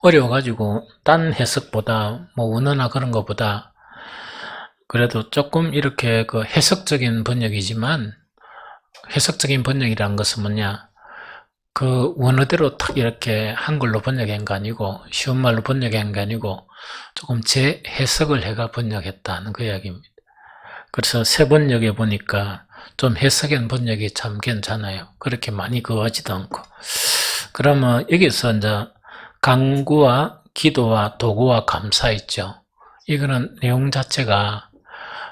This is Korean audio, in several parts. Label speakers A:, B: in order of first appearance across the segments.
A: 어려워가지고 딴 해석보다 뭐은어나 그런 것보다 그래도 조금 이렇게 그 해석적인 번역이지만 해석적인 번역이란 것은 뭐냐 그 원어대로 탁 이렇게 한글로 번역한 거 아니고 쉬운 말로 번역한 거 아니고 조금 재해석을 해가 번역했다는 그 이야기입니다. 그래서 세 번역에 보니까 좀 해석한 번역이 참 괜찮아요. 그렇게 많이 그어지도 않고 그러면 여기서 이제 강구와 기도와 도구와 감사 있죠. 이거는 내용 자체가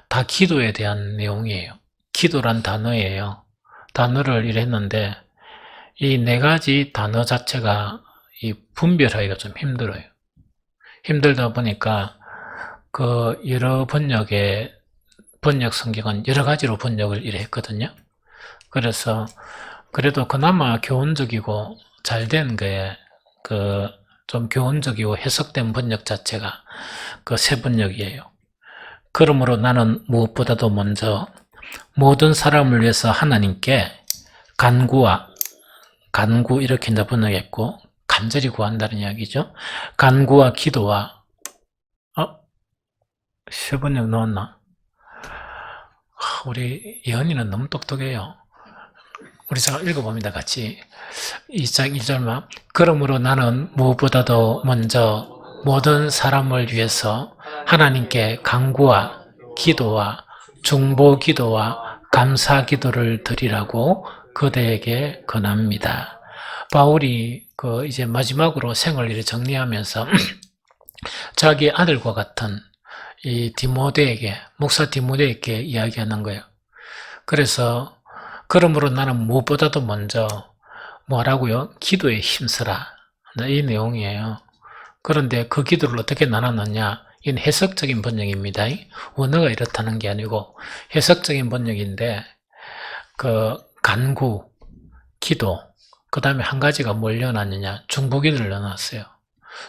A: 다 기도에 대한 내용이에요. 기도란 단어예요. 단어를 이랬는데 이 네 가지 단어 자체가 이 분별하기가 좀 힘들어요. 힘들다 보니까 그 여러 번역의 번역 성격은 여러 가지로 번역을 이래 했거든요. 그래서 그래도 그나마 교훈적이고 잘된게 그좀 교훈적이고 해석된 번역 자체가 그 세 번역이에요. 그러므로 나는 무엇보다도 먼저 모든 사람을 위해서 하나님께 간구와 간구 이렇게 이 번역했고 간절히 구한다는 이야기죠. 간구와 기도와 어? 세 번역 넣었나? 우리 예언이는 너무 똑똑해요. 우리 잘 읽어봅니다. 같이. 2장 1절만. 그러므로 나는 무엇보다도 먼저 모든 사람을 위해서 하나님께 강구와 기도와 중보 기도와 감사 기도를 드리라고 그대에게 권합니다. 바울이 그 이제 마지막으로 생을 이렇 정리하면서 자기 아들과 같은 이 디모데에게 목사 디모데에게 이야기하는 거예요. 그래서 그러므로 나는 무엇보다도 먼저 뭐라고요? 기도에 힘쓰라. 네, 이 내용이에요. 그런데 그 기도를 어떻게 나눴느냐? 이건 해석적인 번역입니다. 원어가 이렇다는 게 아니고 해석적인 번역인데 그 간구, 기도, 그 다음에 한 가지가 뭘 넣어놨느냐? 중보기도를 넣어놨어요.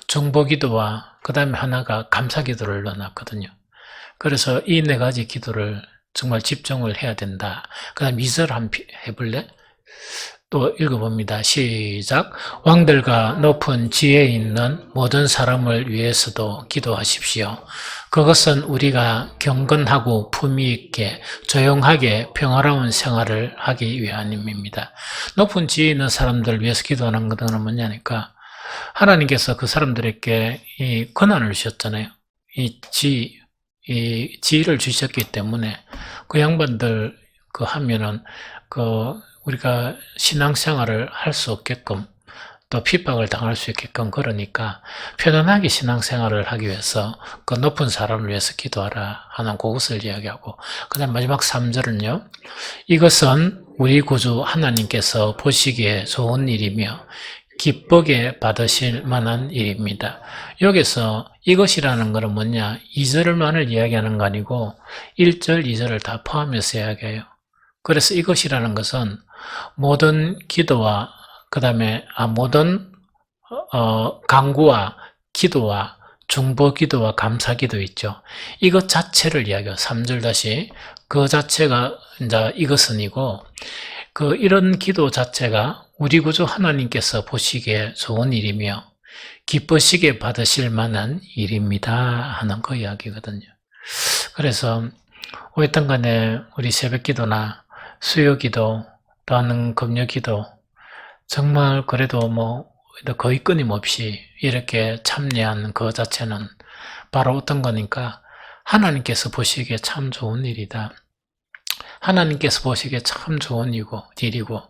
A: 중보기도와 그 다음에 하나가 감사기도를 넣어놨거든요. 그래서 이 네 가지 기도를 정말 집중을 해야 된다. 그 다음 2절 한 해볼래? 또 읽어봅니다. 시작. 왕들과 높은 지혜 있는 모든 사람을 위해서도 기도하십시오. 그것은 우리가 경건하고 품위 있게 조용하게 평화로운 생활을 하기 위함입니다. 높은 지혜 있는 사람들을 위해서 기도하는 것은 뭐냐니까 하나님께서 그 사람들에게 이 권한을 주셨잖아요. 이 지, 이 지혜를 주셨기 때문에 그 양반들 그 하면은 그 우리가 신앙생활을 할 수 없게끔 또 핍박을 당할 수 있게끔 그러니까 편안하게 신앙생활을 하기 위해서 그 높은 사람을 위해서 기도하라 하는 그것을 이야기하고 그 다음 마지막 3절은요 이것은 우리 구주 하나님께서 보시기에 좋은 일이며 기쁘게 받으실 만한 일입니다. 여기서 이것이라는 것은 뭐냐? 2절만을 이야기하는 거 아니고 1절, 2절을 다 포함해서 이야기해요. 그래서 이것이라는 것은 모든 기도와 그 다음에 아, 모든 어, 강구와 기도와 중보 기도와 감사 기도 있죠. 이것 자체를 이야기해요. 3절 다시. 그 자체가 이제 이것은이고, 그 이런 기도 자체가 우리 구주 하나님께서 보시기에 좋은 일이며 기쁘시게 받으실 만한 일입니다 하는 그 이야기거든요. 그래서 어쨌든 간에 우리 새벽기도나 수요기도 또는 금요기도 정말 그래도 뭐 거의 끊임없이 이렇게 참여한 그 자체는 바로 어떤 거니까 하나님께서 보시기에 참 좋은 일이다. 하나님께서 보시기에 참 좋은 일이고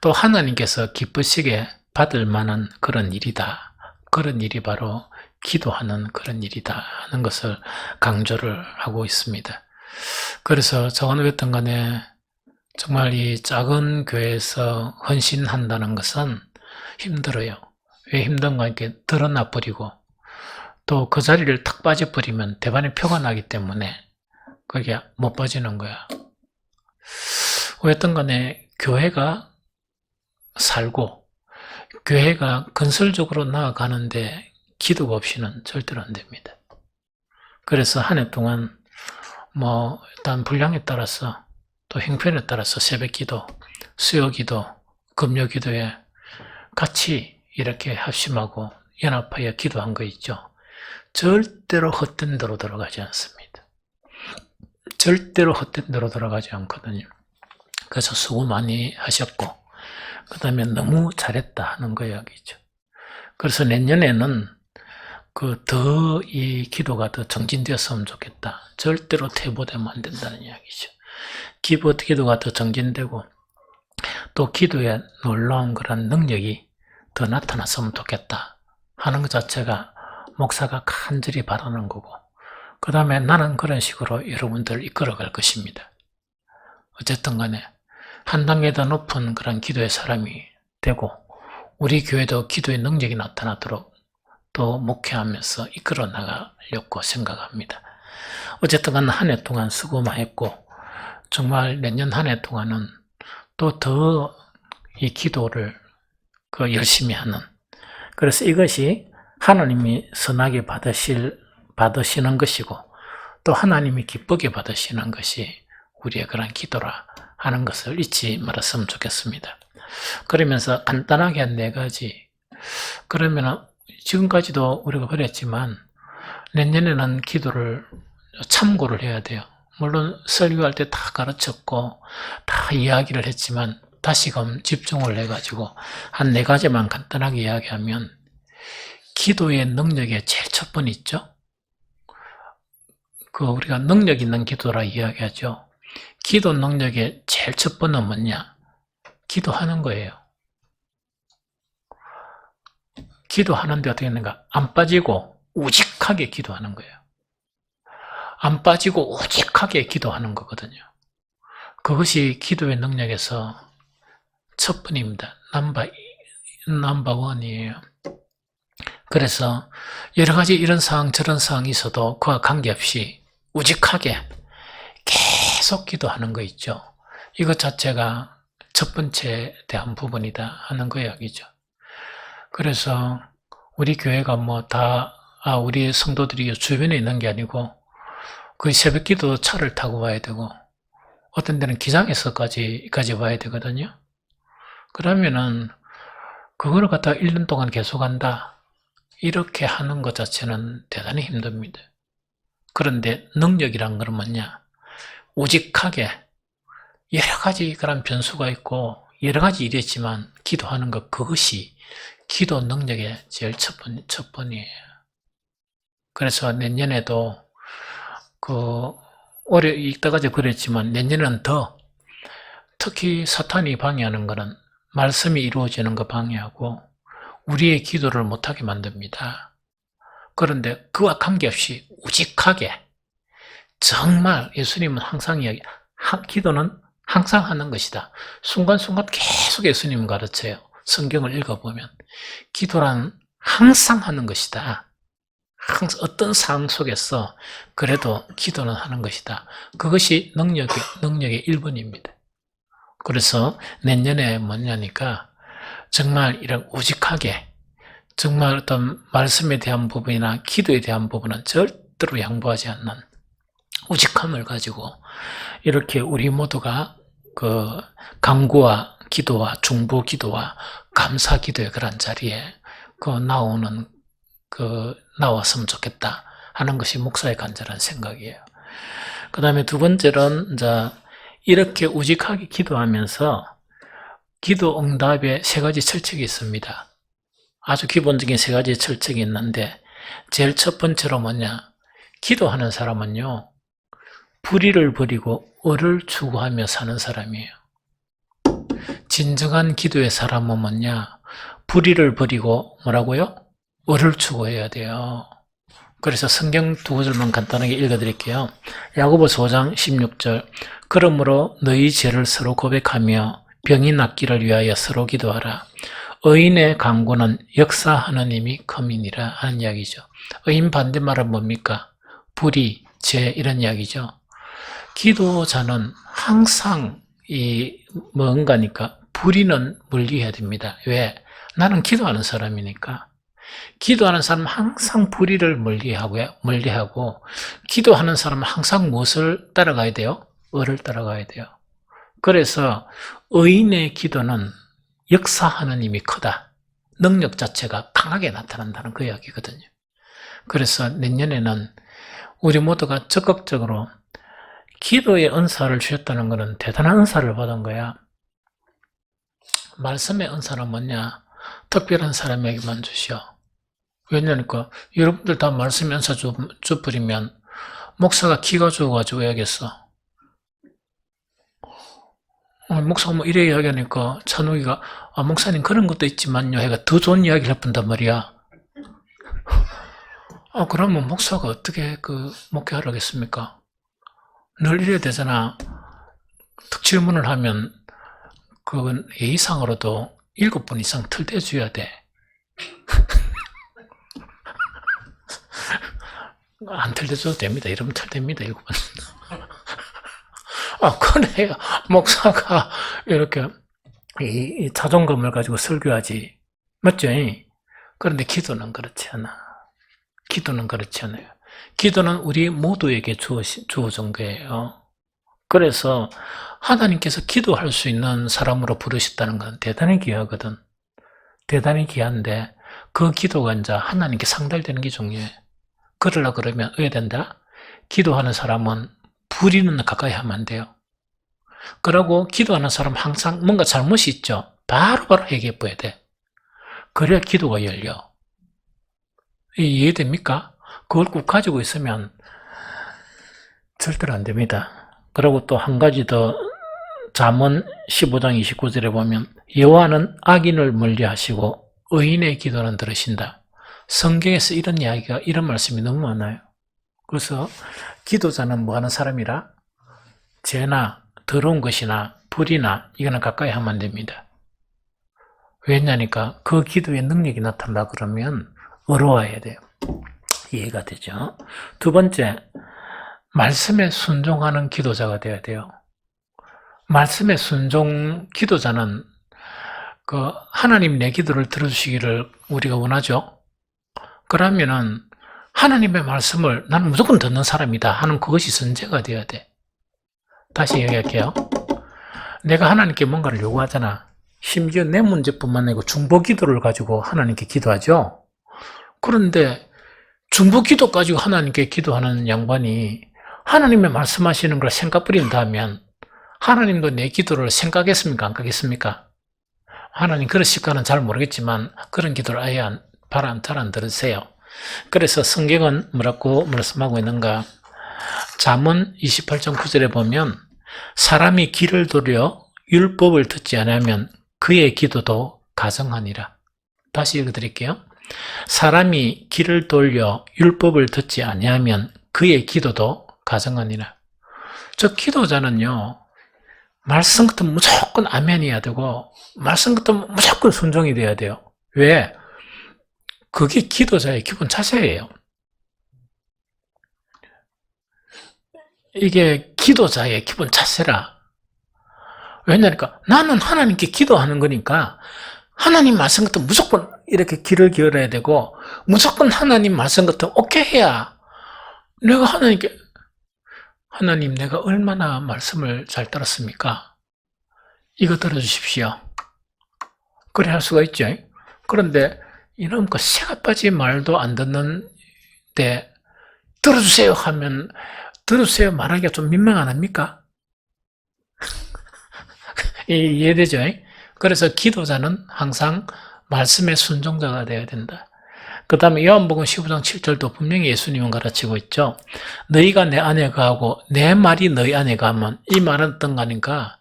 A: 또 하나님께서 기쁘시게 받을 만한 그런 일이다. 그런 일이 바로 기도하는 그런 일이다 하는 것을 강조를 하고 있습니다. 그래서 저는 어떤 간에 정말 이 작은 교회에서 헌신한다는 것은 힘들어요. 왜 힘든가 이렇게 드러나 버리고 또 그 자리를 탁 빠져버리면 대반에 표가 나기 때문에 그게 못 빠지는 거야. 어쨌든 간에 교회가 살고 교회가 건설적으로 나아가는데 기도가 없이는 절대로 안 됩니다. 그래서 한 해 동안 뭐 일단 분량에 따라서 또 형편에 따라서 새벽 기도, 수요 기도, 금요 기도에 같이 이렇게 합심하고 연합하여 기도한 거 있죠. 절대로 헛된 대로 들어가지 않습니다. 절대로 헛된 데로 돌아가지 않거든요. 그래서 수고 많이 하셨고 그 다음에 너무 잘했다 하는 거 이야기죠. 그래서 내년에는 그 더 이 기도가 더 정진되었으면 좋겠다. 절대로 퇴보되면 안 된다는 이야기죠. 기보 기도가 더 정진되고 또 기도에 놀라운 그런 능력이 더 나타났으면 좋겠다 하는 것 자체가 목사가 간절히 바라는 거고 그 다음에 나는 그런 식으로 여러분들을 이끌어갈 것입니다. 어쨌든 간에 한 단계 더 높은 그런 기도의 사람이 되고 우리 교회도 기도의 능력이 나타나도록 또 목회하면서 이끌어 나가려고 생각합니다. 어쨌든 간 한 해 동안 수고 많했고 정말 내년 한 해 동안은 또 더 이 기도를 그 열심히 하는 그래서 이것이 하나님이 선하게 받으실 받으시는 것이고 또 하나님이 기쁘게 받으시는 것이 우리의 그런 기도라 하는 것을 잊지 말았으면 좋겠습니다. 그러면서 간단하게 한 네 가지. 그러면 지금까지도 우리가 그랬지만 내년에는 기도를 참고를 해야 돼요. 물론 설교할 때 다 가르쳤고 다 이야기를 했지만 다시금 집중을 해가지고 한 네 가지만 간단하게 이야기하면 기도의 능력의 제일 첫번 있죠? 그 우리가 능력 있는 기도라 이야기하죠. 기도 능력의 제일 첫 번은 뭐냐? 기도하는 거예요. 기도하는데 어떻게 했는가? 안 빠지고 우직하게 기도하는 거예요. 안 빠지고 우직하게 기도하는 거거든요. 그것이 기도의 능력에서 첫 번입니다. 넘버, 넘버 원이에요. 그래서 여러 가지 이런 상황 저런 상황이 있어도 그와 관계없이 우직하게 계속 기도하는 거 있죠. 이것 자체가 첫 번째 대한 부분이다 하는 거 이야기죠. 그래서 우리 교회가 뭐 다, 아, 우리 성도들이 주변에 있는 게 아니고 그 새벽 기도 차를 타고 와야 되고 어떤 데는 기장에서까지까지 와야 되거든요. 그러면은 그걸 갖다 1년 동안 계속한다. 이렇게 하는 것 자체는 대단히 힘듭니다. 그런데 능력이란 건 뭐냐? 우직하게 여러 가지 그런 변수가 있고 여러 가지 일이 지만 기도하는 것 그것이 기도 능력의 제일 첫, 번, 첫 번이에요. 그래서 내년에도 그 올해 이따가지 그랬지만 내년은 더 특히 사탄이 방해하는 것은 말씀이 이루어지는 거 방해하고 우리의 기도를 못하게 만듭니다. 그런데 그와 관계없이 우직하게 정말 예수님은 항상 이야기, 기도는 항상 하는 것이다. 순간순간 계속 예수님 가르쳐요. 성경을 읽어보면. 기도란 항상 하는 것이다. 항상 어떤 상황 속에서 그래도 기도는 하는 것이다. 그것이 능력의, 능력의 일번입니다 그래서 내년에 뭐냐니까 정말 이런 우직하게 정말 어떤 말씀에 대한 부분이나 기도에 대한 부분은 절대로 양보하지 않는 우직함을 가지고 이렇게 우리 모두가 그 강구와 기도와 중보 기도와 감사 기도의 그런 자리에 그 나오는 그 나왔으면 좋겠다 하는 것이 목사의 간절한 생각이에요. 그 다음에 두 번째는 이제 이렇게 우직하게 기도하면서 기도 응답에 세 가지 철칙이 있습니다. 아주 기본적인 세 가지 철칙이 있는데 제일 첫 번째로 뭐냐 기도하는 사람은요 불의를 버리고 을을 추구하며 사는 사람이에요. 진정한 기도의 사람은 뭐냐 불의를 버리고 뭐라고요? 을을 추구해야 돼요. 그래서 성경 두 구절만 간단하게 읽어드릴게요. 야고보서 5장 16절 그러므로 너희 죄를 서로 고백하며 병이 낫기를 위하여 서로 기도하라. 의인의 강구는 역사 하나님이 크민이라 하는 이야기죠. 의인 반대말은 뭡니까? 불의, 죄 이런 이야기죠. 기도자는 항상 이 뭔가니까 뭐 불의는 물리해야 됩니다. 왜? 나는 기도하는 사람이니까. 기도하는 사람은 항상 불의를 멀리하고요. 멀리하고 기도하는 사람은 항상 무엇을 따라가야 돼요? 을을 따라가야 돼요. 그래서 의인의 기도는 역사 하나님이 크다. 능력 자체가 강하게 나타난다는 그 이야기거든요. 그래서 내년에는 우리 모두가 적극적으로 기도의 은사를 주셨다는 것은 대단한 은사를 받은 거야. 말씀의 은사는 뭐냐? 특별한 사람에게만 주시오. 왜냐니까 그 여러분들 다 말씀의 은사 줘버리면 목사가 기가 죽어가지고 해야겠어. 오늘 어, 목사가 뭐 이래 이야기하니까 찬욱이가 아 목사님 그런 것도 있지만요 해가 더 좋은 이야기를 해본단 말이야. 아 그러면 목사가 어떻게 그목회하 겠습니까? 늘 이래야 되잖아. 특질문을 하면 그건 예의상으로도 일곱 분 이상 틀대줘야 돼. 안 틀대줘도 됩니다. 이러면 틀됩니다. 일곱 분. 그래야 목사가 이렇게 이, 이 자존감을 가지고 설교하지. 맞죠? 그런데 기도는 그렇지 않아. 기도는 그렇지 않아요. 기도는 우리 모두에게 주어진 거예요. 그래서 하나님께서 기도할 수 있는 사람으로 부르셨다는 건 대단히 귀하거든. 대단히 귀한데 그 기도가 이제 하나님께 상달되는 게 중요해. 그러려 그러면 어 된다? 기도하는 사람은 불이는 가까이 하면 안 돼요. 그러고 기도하는 사람 항상 뭔가 잘못이 있죠. 바로바로 해결해 봐야 돼. 그래야 기도가 열려. 이해됩니까? 그걸 꼭 가지고 있으면 절대로 안 됩니다. 그리고 또 한 가지 더 잠언 15장 29절에 보면 여호와는 악인을 멀리하시고 의인의 기도는 들으신다. 성경에서 이런 이야기가 이런 말씀이 너무 많아요. 그래서 기도자는 뭐 하는 사람이라? 죄나 더러운 것이나 불이나 이거는 가까이 하면 안 됩니다. 왜냐니까 그 기도의 능력이 나타나 그러면 어려워야 돼요. 이해가 되죠? 두 번째, 말씀에 순종하는 기도자가 되야 돼요. 말씀에 순종 기도자는 그 하나님 내 기도를 들어주시기를 우리가 원하죠. 그러면은 하나님의 말씀을 나는 무조건 듣는 사람이다 하는 그것이 선제가 되어야 돼. 다시 얘기할게요. 내가 하나님께 뭔가를 요구하잖아. 심지어 내 문제뿐만 아니고 중보 기도를 가지고 하나님께 기도하죠. 그런데 중보 기도 까지 하나님께 기도하는 양반이 하나님의 말씀하시는 걸 생각 버린다면 하나님도 내 기도를 생각했습니까? 안 가겠습니까? 하나님 그러실까는 잘 모르겠지만 그런 기도를 아예 바람 잘 안 들으세요. 그래서 성경은 뭐라고 말씀하고 있는가? 잠언 28.9절에 보면 사람이 길을 돌려 율법을 듣지 않으면 그의 기도도 가정하니라. 다시 읽어드릴게요. 사람이 길을 돌려 율법을 듣지 아니면 그의 기도도 가정하니라. 저 기도자는요. 말씀 같은 무조건 아멘이야 되고 말씀 같은 무조건 순종이 돼야 돼요. 왜? 그게 기도자의 기본 자세예요. 이게 기도자의 기본 자세라. 왜냐니까 나는 하나님께 기도하는 거니까 하나님 말씀 같은 무조건 이렇게 길을 기울여야 되고 무조건 하나님 말씀 같은 오케이 해야 내가 하나님께 하나님 내가 얼마나 말씀을 잘 들었습니까? 이거 들어주십시오. 그래 할 수가 있죠. 그런데 이놈 그 새가 빠지 말도 안 듣는데 들어주세요 하면 들어주세요 말하기가 좀 민망 안 합니까? 이해되죠? 그래서 기도자는 항상 말씀의 순종자가 되어야 된다. 그 다음에 요한복음 15장 7절도 분명히 예수님은 가르치고 있죠. 너희가 내 안에 가고 내 말이 너희 안에 가면 이 말은 어떤 거니까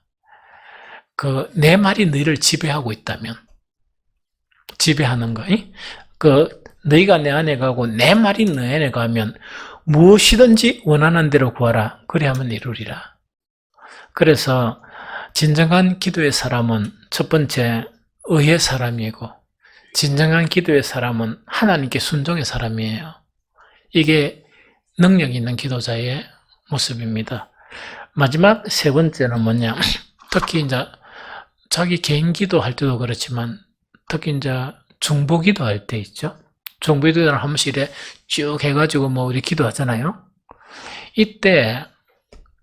A: 그 내 말이 너희를 지배하고 있다면 지배하는 거. 그 너희가 내 안에 가고 내 말이 너 안에 가면 무엇이든지 원하는 대로 구하라. 그리하면 이루리라. 그래서 진정한 기도의 사람은 첫 번째 의의 사람이고 진정한 기도의 사람은 하나님께 순종의 사람이에요. 이게 능력 있는 기도자의 모습입니다. 마지막 세 번째는 뭐냐? 특히 이제 자기 개인 기도할 때도 그렇지만 특히 이제 중보 기도할 때 있죠. 중보 기도를 한 번씩 쭉 해가지고 뭐 우리 기도하잖아요. 이때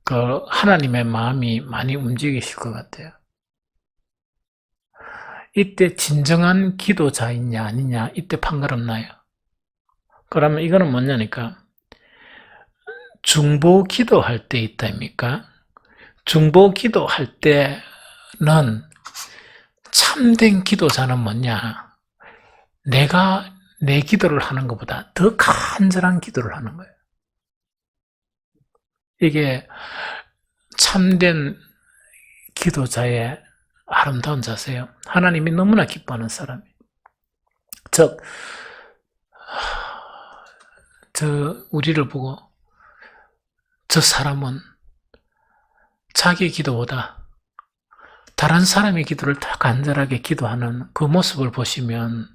A: 그 하나님의 마음이 많이 움직이실 것 같아요. 이때 진정한 기도자이냐 아니냐 이때 판가름 나요. 그러면 이거는 뭐냐니까 중보 기도할 때 있답니까? 중보 기도할 때는 참된 기도자는 뭐냐? 내가 내 기도를 하는 것보다 더 간절한 기도를 하는 거예요. 이게 참된 기도자의 아름다운 자세요. 하나님이 너무나 기뻐하는 사람이. 즉, 저, 우리를 보고, 저 사람은 자기 기도보다 다른 사람의 기도를 다 간절하게 기도하는 그 모습을 보시면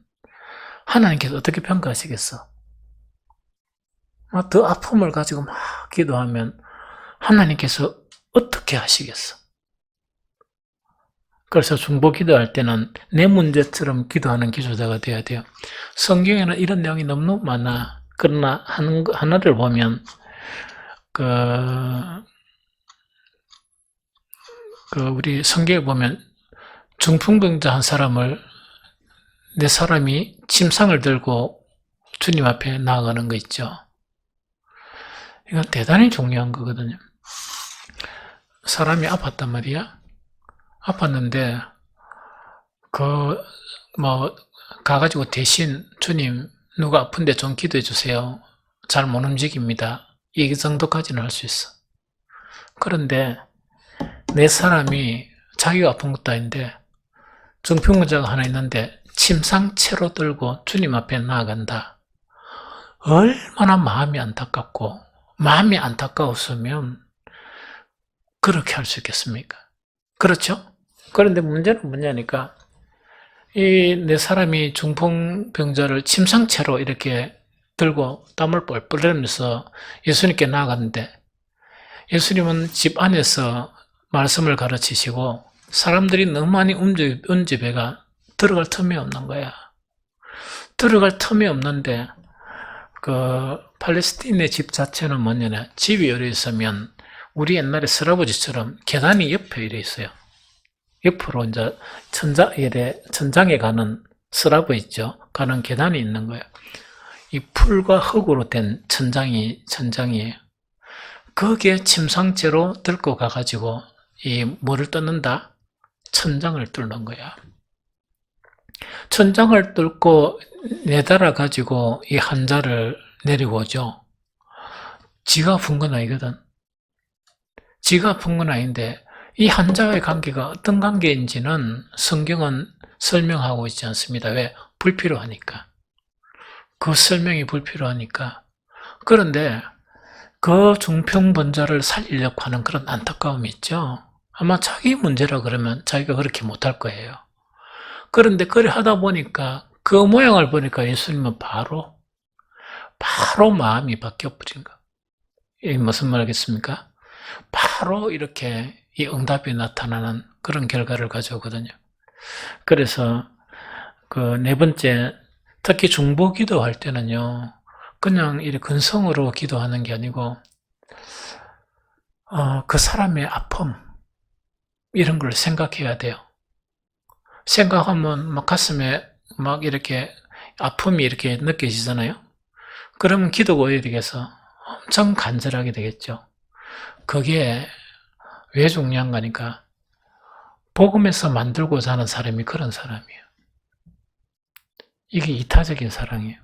A: 하나님께서 어떻게 평가하시겠어? 더 아픔을 가지고 막 기도하면 하나님께서 어떻게 하시겠어? 그래서 중보 기도할 때는 내 문제처럼 기도하는 기도자가 돼야 돼요. 성경에는 이런 내용이 너무 너무 많아. 그러나 한, 하나를 보면 그그 우리 성경에 보면 중풍병자 한 사람을 내 사람이 침상을 들고 주님 앞에 나아가는 거 있죠. 이건 대단히 중요한 거거든요. 사람이 아팠단 말이야. 아팠는데 그 뭐 가가지고 대신 주님 누가 아픈데 좀 기도해 주세요. 잘 못 움직입니다. 이 정도까지는 할 수 있어. 그런데 내 사람이 자기가 아픈 것도 아닌데 정평구자가 하나 있는데 침상채로 들고 주님 앞에 나아간다. 얼마나 마음이 안타깝고 마음이 안타까웠으면 그렇게 할 수 있겠습니까? 그렇죠? 그런데 문제는 문제니까 이 내 사람이 중풍병자를 침상채로 이렇게 들고 땀을 뻘뻘 흘리면서 예수님께 나아갔는데 예수님은 집 안에서 말씀을 가르치시고 사람들이 너무 많이 움집에가 들어갈 틈이 없는 거야. 들어갈 틈이 없는데 그 팔레스틴의 집 자체는 뭐냐면 집이 열려 있으면 우리 옛날에 서아버지처럼 계단이 옆에 이래 있어요. 옆으로 이제 천장, 이 천장에 가는 쓰라고 있죠. 가는 계단이 있는 거예요. 이 풀과 흙으로 된 천장이, 천장이에요. 거기에 침상째로 들고 가가지고 이 뭐를 뜯는다? 천장을 뚫는 거야. 천장을 뚫고 내달아 가지고 이 한자를 내려 오죠. 지가 푼건 아니거든. 지가 푼건 아닌데 이한자의 관계가 어떤 관계인지는 성경은 설명하고 있지 않습니다. 왜? 불필요하니까. 그 설명이 불필요하니까. 그런데 그 중평 번자를 살리려고 하는 그런 안타까움이 있죠. 아마 자기 문제라 그러면 자기가 그렇게 못할 거예요. 그런데 그래 하다 보니까 그 모양을 보니까 예수님은 바로 바로 마음이 바뀌어 버린 거. 이 무슨 말이겠습니까? 바로 이렇게 이 응답이 나타나는 그런 결과를 가져오거든요. 그래서 그 네 번째 특히 중보 기도할 때는요. 그냥 이렇게 근성으로 기도하는 게 아니고 어, 그 사람의 아픔, 이런 걸 생각해야 돼요. 생각하면 막 가슴에 막 이렇게 아픔이 이렇게 느껴지잖아요. 그러면 기도가 어디 되겠어? 엄청 간절하게 되겠죠. 그게 왜 중요한 거니까 복음에서 만들고자 는 사람이 그런 사람이에요. 이게 이타적인 사랑이에요.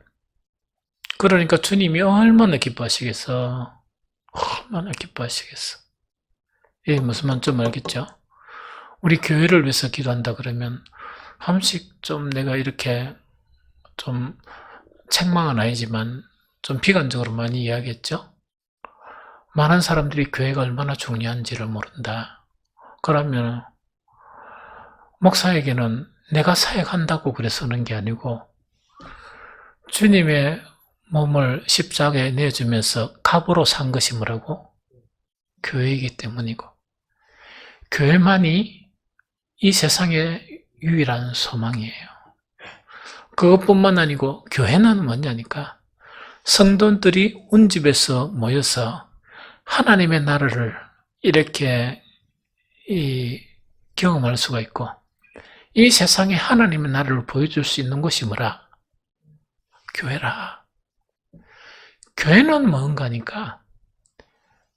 A: 그러니까 주님이 얼마나 기뻐하시겠어. 얼마나 기뻐하시겠어. 이게 무슨 말인지 알겠죠? 우리 교회를 위해서 기도한다 그러면 한 번씩 좀 내가 이렇게 좀 책망은 아니지만 좀 비관적으로 많이 이야기했죠. 많은 사람들이 교회가 얼마나 중요한지를 모른다. 그러면 목사에게는 내가 사역한다고 그래서는 게 아니고 주님의 몸을 십자가에 내주면서 값으로 산 것이 뭐라고? 교회이기 때문이고 교회만이 이 세상의 유일한 소망이에요. 그것뿐만 아니고 교회는 뭐냐니까 성도들이 운집에서 모여서 하나님의 나라를 이렇게 경험할 수가 있고 이 세상에 하나님의 나라를 보여줄 수 있는 것이 뭐라? 교회라. 교회는 뭔가니까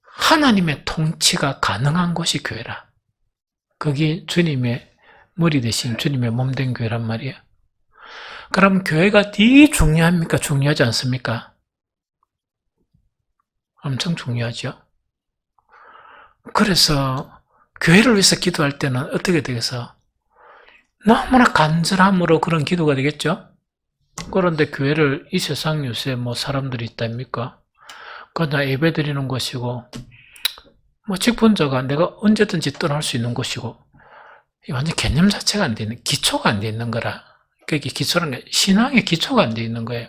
A: 하나님의 통치가 가능한 것이 교회라. 그게 주님의 머리 대신 주님의 몸 된 교회란 말이야. 그럼 교회가 되 중요합니까? 중요하지 않습니까? 엄청 중요하죠. 그래서 교회를 위해서 기도할 때는 어떻게 되겠어? 너무나 간절함으로 그런 기도가 되겠죠? 그런데 교회를 이 세상 요새 뭐 사람들이 있답니까? 그냥 예배 드리는 것이고 뭐 직분자가 내가 언제든지 떠날 수 있는 곳이고 완전 개념 자체가 안돼 있는 기초가 안 돼 있는 거라 그게 기초는 신앙의 기초가 안 돼 있는 거예요.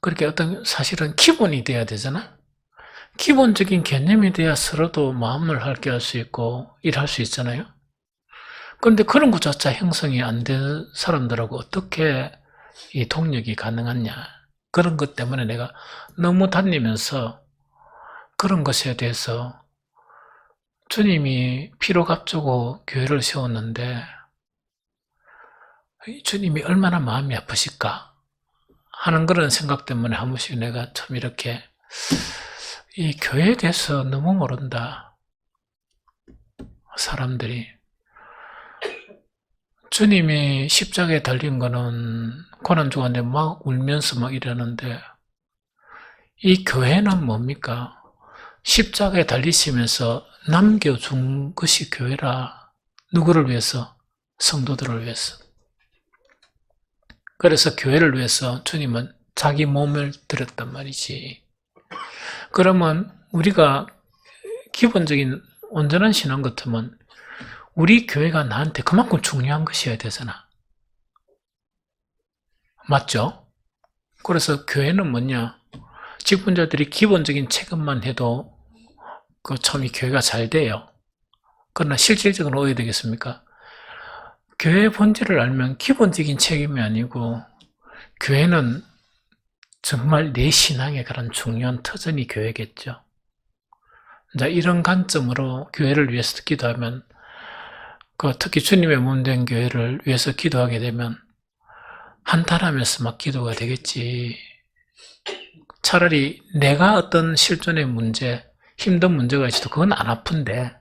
A: 그렇게 어떤 사실은 기본이 돼야 되잖아. 기본적인 개념이 돼야 서로도 마음을 할게 할 수 있고 일할 수 있잖아요. 그런데 그런 것조차 형성이 안 된 사람들하고 어떻게 이 동력이 가능하냐. 그런 것 때문에 내가 너무 다니면서 그런 것에 대해서 주님이 피로 값주고 교회를 세웠는데 주님이 얼마나 마음이 아프실까 하는 그런 생각 때문에 한 번씩 내가 참 이렇게 이 교회에 대해서 너무 모른다. 사람들이 주님이 십자가에 달린 거는 고난 주간에막 울면서 막 이러는데 이 교회는 뭡니까? 십자가에 달리시면서 남겨준 것이 교회라. 누구를 위해서? 성도들을 위해서. 그래서 교회를 위해서 주님은 자기 몸을 드렸단 말이지. 그러면 우리가 기본적인 온전한 신앙 같으면 우리 교회가 나한테 그만큼 중요한 것이어야 되잖아. 맞죠? 그래서 교회는 뭐냐? 직분자들이 기본적인 체급만 해도 그참이 교회가 잘 돼요. 그러나 실질적으로 어떻게 되겠습니까? 교회 본질을 알면 기본적인 책임이 아니고 교회는 정말 내 신앙의 그런 중요한 터전이 교회겠죠. 자, 이런 관점으로 교회를 위해서 기도하면 그 특히 주님의 몸 된 교회를 위해서 기도하게 되면 한탄하면서 막 기도가 되겠지. 차라리 내가 어떤 실존의 문제, 힘든 문제가 있어도 그건 안 아픈데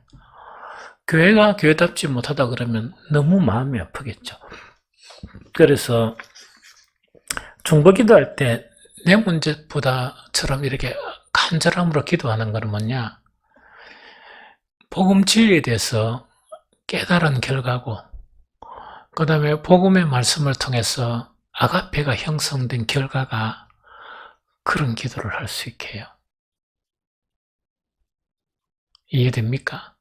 A: 교회가 교회답지 못하다 그러면 너무 마음이 아프겠죠. 그래서 중보 기도할 때 내 문제보다처럼 이렇게 간절함으로 기도하는 건 뭐냐? 복음 진리에 대해서 깨달은 결과고 그 다음에 복음의 말씀을 통해서 아가페가 형성된 결과가 그런 기도를 할 수 있게 해요. 이해됩니까?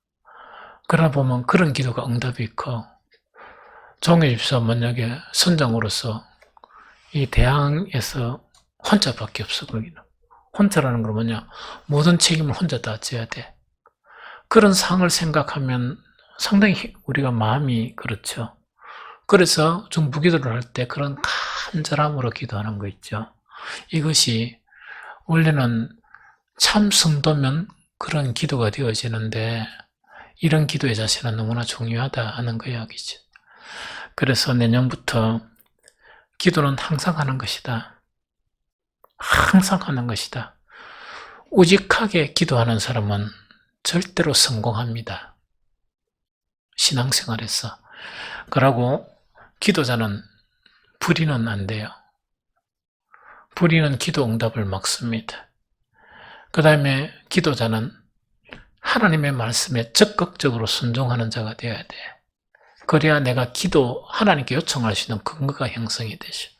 A: 그러나 보면 그런 기도가 응답이 있고 종의 집사 만약에 선장으로서 이 대항에서 혼자밖에 없어 거기는 혼자라는 건 뭐냐 모든 책임을 혼자 다 져야 돼 그런 상을 생각하면 상당히 우리가 마음이 그렇죠 그래서 중부기도를 할 때 그런 간절함으로 기도하는 거 있죠 이것이 원래는 참 성도면 그런 기도가 되어지는데 이런 기도의 자세는 너무나 중요하다 하는 거야기죠 그래서 내년부터 기도는 항상 하는 것이다. 항상 하는 것이다. 우직하게 기도하는 사람은 절대로 성공합니다. 신앙생활에서. 그러고 기도자는 불리는안 돼요. 부리는 기도 응답을 막습니다. 그 다음에 기도자는 하나님의 말씀에 적극적으로 순종하는 자가 되어야 돼. 그래야 내가 기도, 하나님께 요청할 수 있는 근거가 형성이 되죠.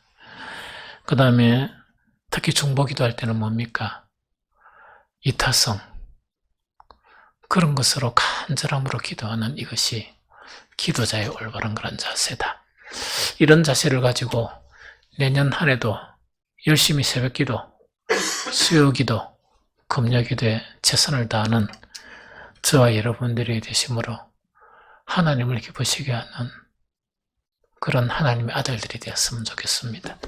A: 그 다음에 특히 중보기도 할 때는 뭡니까? 이타성. 그런 것으로 간절함으로 기도하는 이것이 기도자의 올바른 그런 자세다. 이런 자세를 가지고 내년 한 해도 열심히 새벽 기도, 수요 기도, 금요 기도에 최선을 다하는 저와 여러분들이 되심으로 하나님을 기쁘시게 하는 그런 하나님의 아들들이 되었으면 좋겠습니다.